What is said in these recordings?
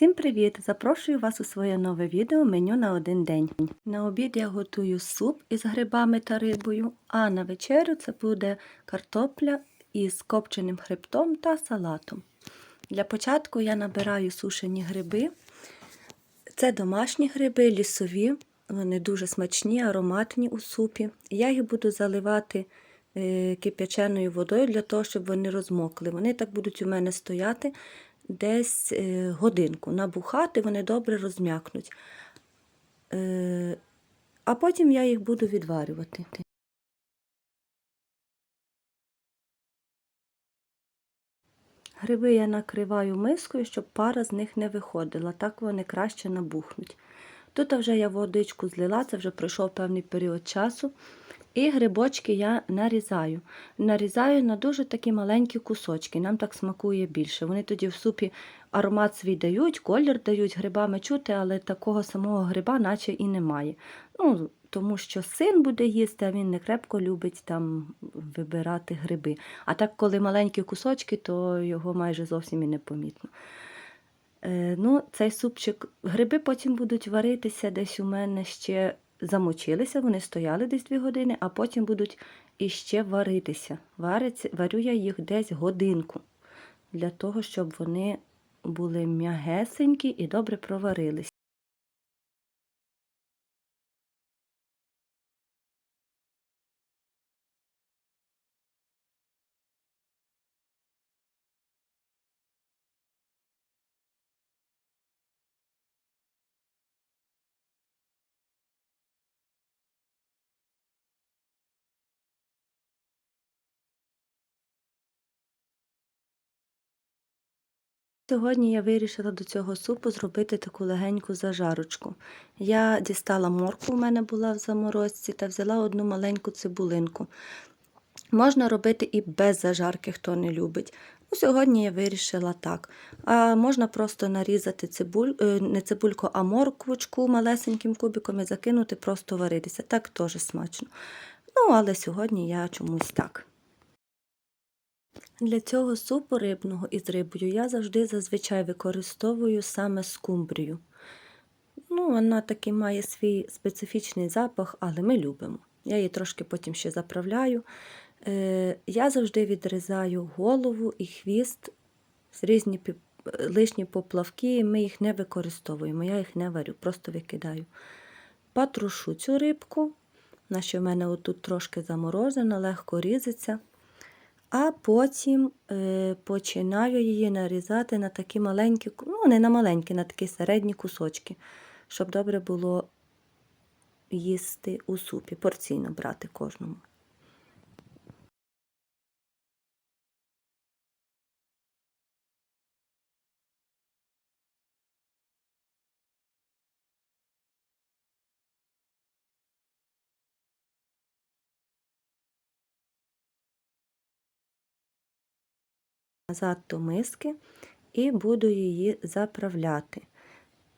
Всім привіт! Запрошую вас у своє нове відео меню на один день. На обід я готую суп із грибами та рибою, а на вечерю це буде картопля із копченим хребтом та салатом. Для початку я набираю сушені гриби. Це домашні гриби, лісові, вони дуже смачні, ароматні у супі. Я їх буду заливати е, кип'яченою водою для того, щоб вони розмокли. Вони так будуть у мене стояти десь е, годинку. Набухати, вони добре розм'якнуть. Е, а потім я їх буду відварювати. Гриби я накриваю мискою, щоб пара з них не виходила, так вони краще набухнуть. Тут вже я водичку злила, це вже пройшов певний період часу. І грибочки я нарізаю. Нарізаю на дуже такі маленькі кусочки, нам так смакує більше. Вони тоді в супі аромат свій дають, колір дають, грибами чути, але такого самого гриба наче і немає. Ну, Тому що син буде їсти, а він не крепко любить там вибирати гриби. А так, коли маленькі кусочки, то його майже зовсім і не помітно. Е, ну, Цей супчик, гриби потім будуть варитися десь у мене ще замочилися, вони стояли десь 2 години, а потім будуть іще варитися. Вариться, варю я їх десь годинку, для того, щоб вони були м'ягесенькі і добре проварились. Сьогодні я вирішила до цього супу зробити таку легеньку зажарочку. Я дістала морку, у мене була в заморозці, та взяла одну маленьку цибулинку. Можна робити і без зажарки, хто не любить. Ну, Сьогодні я вирішила так. А Можна просто нарізати цибуль, е, не цибульку, а морквочку малесеньким кубиком і закинути, просто варитися. Так теж смачно. Ну, але сьогодні я чомусь так. Для цього супу рибного із рибою я завжди зазвичай використовую саме скумбрію. Ну, Вона таки має свій специфічний запах, але ми любимо. Я її трошки потім ще заправляю. Е, Я завжди відрізаю голову і хвіст з різні лишні поплавки, ми їх не використовуємо, я їх не варю, просто викидаю. Патрушу цю рибку, на що в мене отут трошки заморожена, легко різиться. А потім е, починаю її нарізати на такі маленькі, ну, не на маленькі, на такі середні кусочки, щоб добре було їсти у супі, порційно брати кожному. Назад до миски і буду її заправляти.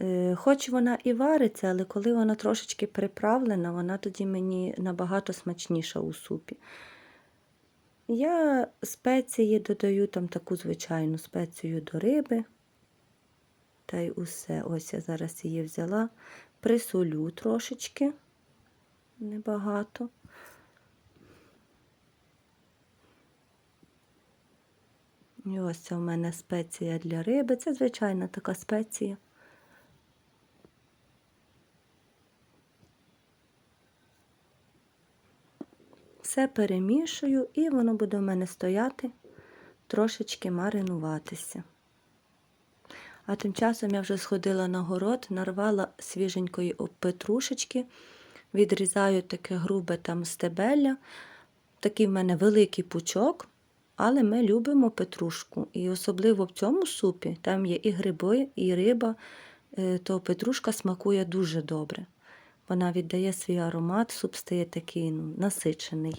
Е, хоч вона і вариться, але коли вона трошечки приправлена, вона тоді мені набагато смачніша у супі. Я спеції додаю там таку звичайну спецію до риби. Та й усе. Ось я зараз її взяла, присолю трошечки, небагато. І ось це у мене спеція для риби. Це звичайна така спеція. Все перемішую і воно буде у мене стояти, трошечки маринуватися. А тим часом я вже сходила на город, нарвала свіженької петрушечки, відрізаю таке грубе там стебелля. Такий в мене великий пучок. Але ми любимо петрушку. І особливо в цьому супі, там є і гриби, і риба, е, то петрушка смакує дуже добре. Вона віддає свій аромат, суп стає такий ну, насичений.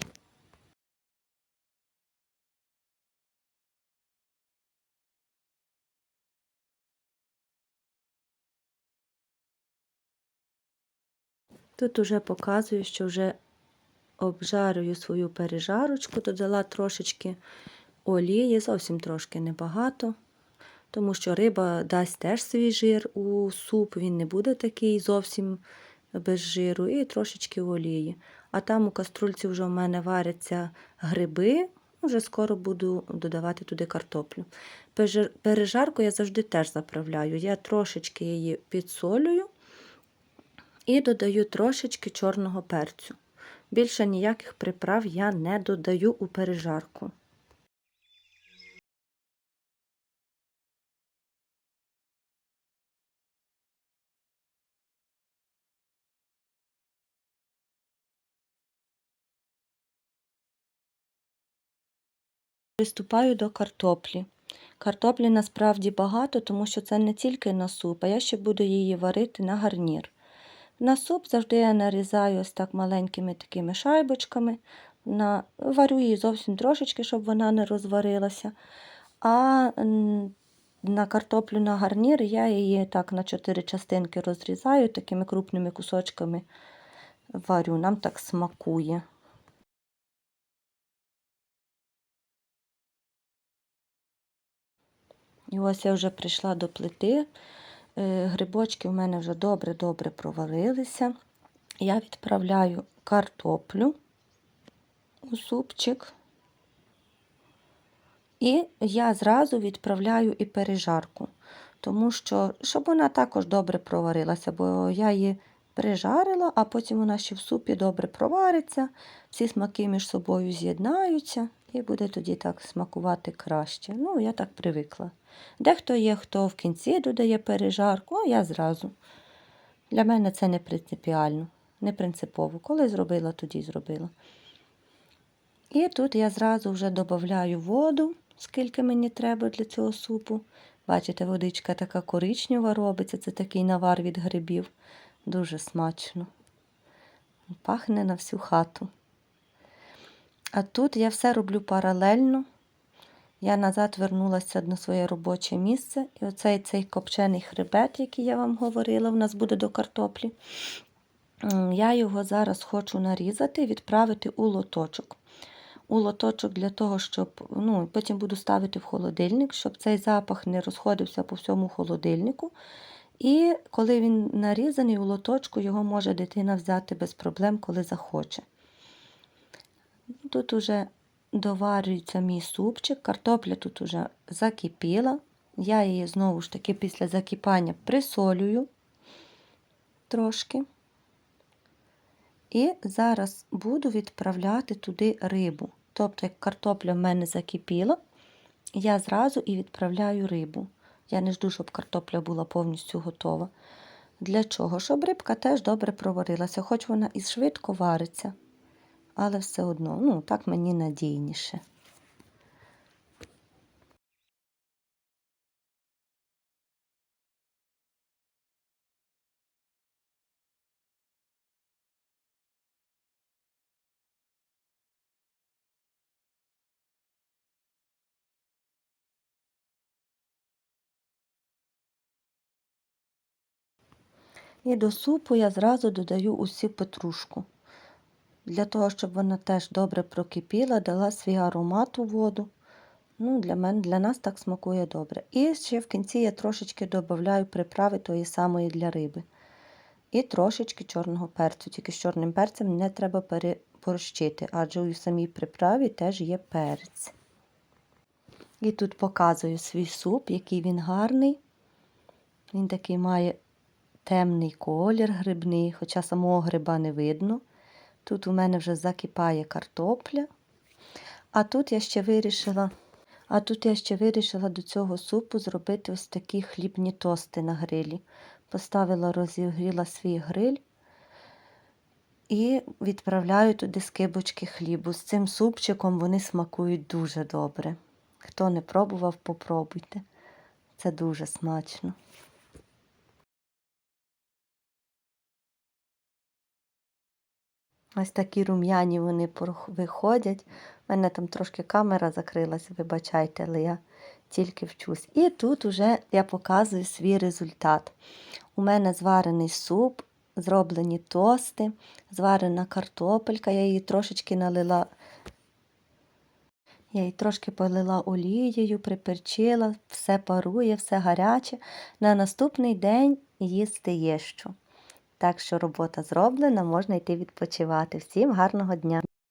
Тут уже показую, що вже обжарюю свою пережарочку, додала трошечки олії, зовсім трошки небагато. тому що риба дасть теж свій жир у суп, він не буде такий зовсім без жиру, і трошечки олії. А там у каструльці вже в мене варяться гриби, вже скоро буду додавати туди картоплю. Пережарку я завжди теж заправляю. Я трошечки її підсолюю і додаю трошечки чорного перцю. Більше ніяких приправ я не додаю у пережарку. Приступаю до картоплі. Картоплі насправді багато, тому що це не тільки на суп, а я ще буду її варити на гарнір. На суп завжди я нарізаю ось так маленькими такими шайбочками. На... Варю її зовсім трошечки, щоб вона не розварилася. А на картоплю на гарнір я її так на чотири частинки розрізаю, такими крупними кусочками варю. Нам так смакує. І ось я вже прийшла до плити. Е, Грибочки в мене вже добре-добре проварилися. Я відправляю картоплю у супчик. І я зразу відправляю і пережарку, тому що, щоб вона також добре проварилася, бо я її прижарила, а потім вона ще в супі добре провариться, всі смаки між собою з'єднаються і буде тоді так смакувати краще. Ну, я так привикла. Дехто є, хто в кінці додає пережарку, а я зразу. Для мене це не принципіально, не принципово. Коли зробила, тоді зробила. І тут я зразу вже додаю воду, скільки мені треба для цього супу. Бачите, водичка така коричнева робиться, це такий навар від грибів. Дуже смачно. Пахне на всю хату. А тут я все роблю паралельно. Я назад вернулася на своє робоче місце. І оцей цей копчений хребет, який я вам говорила, у нас буде до картоплі. Я його зараз хочу нарізати і відправити у лоточок. У лоточок для того, щоб ну, потім буду ставити в холодильник, щоб цей запах не розходився по всьому холодильнику. І коли він нарізаний у лоточку, його може дитина взяти без проблем, коли захоче. Тут уже доварюється мій супчик, картопля тут уже закипіла. Я її знову ж таки після закипання присолюю трошки. І зараз буду відправляти туди рибу. Тобто, як картопля в мене закипіла, я зразу і відправляю рибу. Я не жду, щоб картопля була повністю готова. Для чого? Щоб рибка теж добре проварилася, хоч вона і швидко вариться, але все одно, ну, так мені надійніше. І до супу я зразу додаю усю петрушку. Для того, щоб вона теж добре прокипіла, дала свій аромат у воду. Ну, Для мене, для нас так смакує добре. І ще в кінці я трошечки додаю приправи тої самої для риби. І трошечки чорного перцю. Тільки з чорним перцем не треба переборщити, адже у самій приправі теж є перець. І тут показую свій суп, який він гарний. Він такий має темний колір грибний, хоча самого гриба не видно. Тут у мене вже закипає картопля. А тут я ще вирішила, а тут я ще вирішила до цього супу зробити ось такі хлібні тости на грилі. Поставила, розігріла свій гриль і відправляю туди скибочки хлібу. З цим супчиком вони смакують дуже добре. Хто не пробував, попробуйте. Це дуже смачно. Ось такі рум'яні вони виходять. У мене там трошки камера закрилась, вибачайте, але я тільки вчусь. І тут уже я показую свій результат. У мене зварений суп, зроблені тости, зварена картопелька, я її трошечки налила Я її трошки полила олією, приперчила, все парує, все гаряче. На наступний день їсти є що. Так що робота зроблена, можна йти відпочивати. Всім гарного дня!